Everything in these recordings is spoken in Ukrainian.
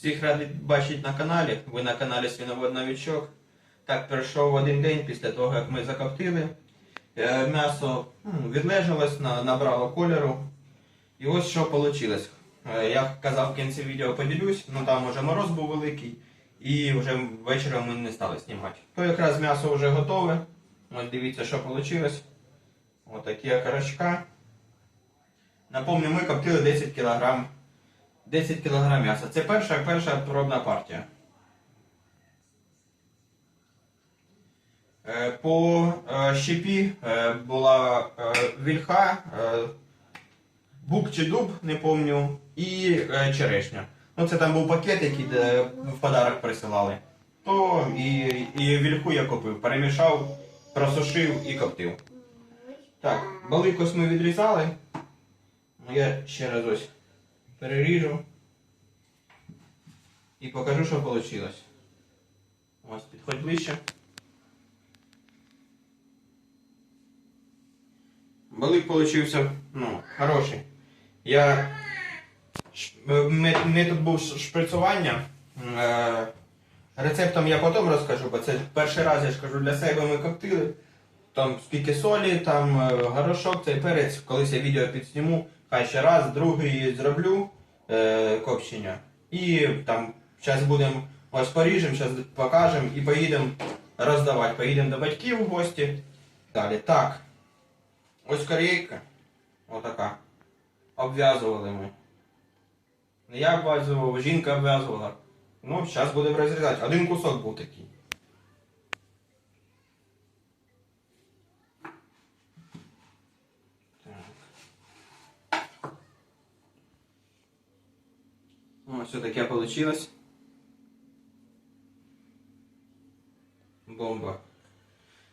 Всіх радий бачити на каналі. Ви на каналі Свіновод Новічок. Так, пройшов один день після того, як ми закоптили. Е, М'ясо відлежалось, набрало кольору. І ось що вийшло. Я казав в кінці відео поділюсь, ну там уже мороз був великий. І вже вечором ми не стали знімати. То якраз м'ясо вже готове. Ось дивіться, що вийшло. Ось такі окорочка. Напомню, ми коптили 10 кг 10 кг м'яса. Це перша, перша пробна партія. Е, По е, щепі е, була вільха, бук чи дуб, не помню, і черешня. Ну, це там був пакет, який в подарок присилали. То і, і вільху я купив, перемішав, просушив і коптив. Так, балик ось ми відрізали. Ну, Я ще раз ось переріжу. І покажу, що вийшло. Ось, підходь ближче. Балик получився, ну, хороший. Я... е, Метод був шприцування. Е, Рецептом я потім розкажу, бо це перший раз я ж кажу для себе ми коптили. Там скільки солі, там е, горошок, цей перець, колись я відео підсніму, хай ще раз, другий зроблю е, копчення. І там зараз будемо ось поріжемо, зараз покажемо і поїдемо роздавати. Поїдемо до батьків в гості. Далі. Так. Ось корейка. Отака. Обв'язували ми. Не я обв'язував, жінка обв'язувала. Ну, зараз будемо розрізати. Один кусок був такий. Так. Все таке получилось. Бомба.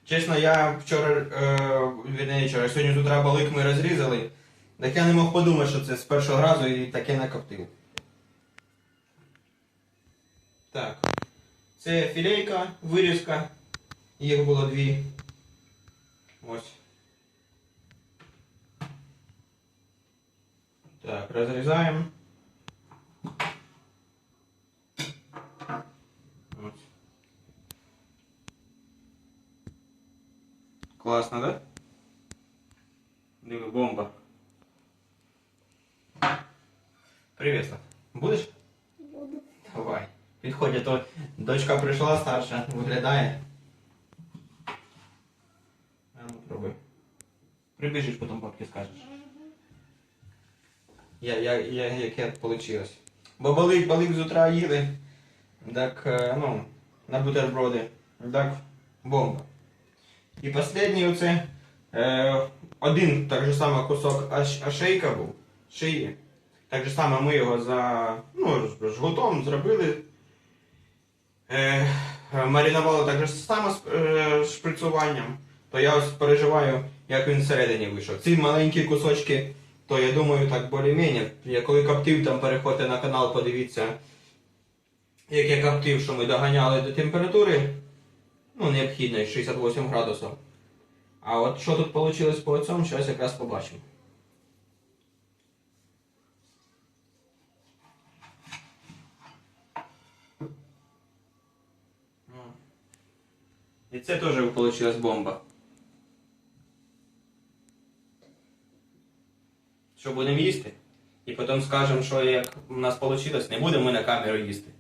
Чесно, я вчора, е, вірніше, вчора, сьогодні з утра балик ми розрізали. Так я не мог подумати, що це з першого разу і таке накоптив. Так. Це філейка, вирізка. Їх було дві. Ось. Так, розрізаємо. Ось. Класно, да? Диви, бомба. Привіт, Слав. Будеш? Буду. Давай. Підходь, а то дочка прийшла старша, виглядає. А ну пробуй. Прибіжиш, потім папки скажеш. Я, я, я, яке вийшло. Бо балик, балик з утра їли. Так, е, ну, на бутерброди. Так, бомба. І останній оце е, один так же само кусок ашейка був, шиї. Так же само ми його за ну, жгутом зробили. Е, маринували так же само з е, шприцуванням. То я ось переживаю, як він всередині вийшов. Ці маленькі кусочки, то я думаю, так більш-менш. Я коли коптив, там переходьте на канал, подивіться, як я коптив, що ми доганяли до температури ну, необхідної 68 градусів. А от що тут вийшло по цьому, зараз якраз побачимо. І це теж вийшла бомба. Що будемо їсти? І потім скажемо, що як у нас вийшло, не будемо ми на камеру їсти.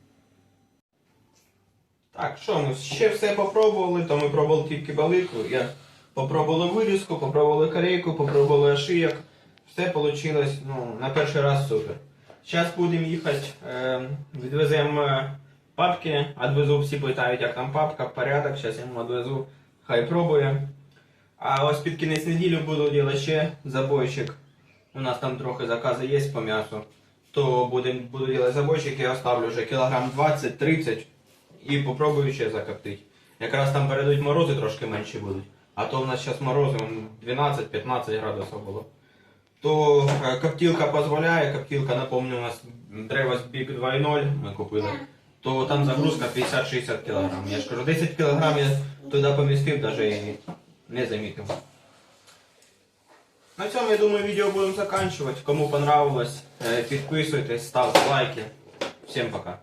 Так, що ми ще все попробували, то ми пробували тільки балику. Я попробували вирізку, попробували корейку, попробували ошийок. Все вийшло ну, на перший раз супер. Зараз будемо їхати, е, відвеземо папки, відвезу, всі питають, як там папка, порядок, зараз я йому відвезу, хай пробує. А ось під кінець неділі буду робити ще забойчик. У нас там трохи закази є по м'ясу. То будем, буду робити забойчик, я оставлю вже кілограм 20-30 і попробую ще закоптити. Якраз там перейдуть морози трошки менші будуть. А то в нас зараз морози 12-15 градусів було. То е, коптілка дозволяє, коптілка, напомню, у нас Drevos Big 2.0 ми купили. То там загрузка 50-60 кг. Я ж кажу, 10 кг я туди помістив, навіть не замітив. На цьому, я думаю, відео будемо закінчувати. Кому понравилось, е, підписуйтесь, ставте лайки. Всім пока.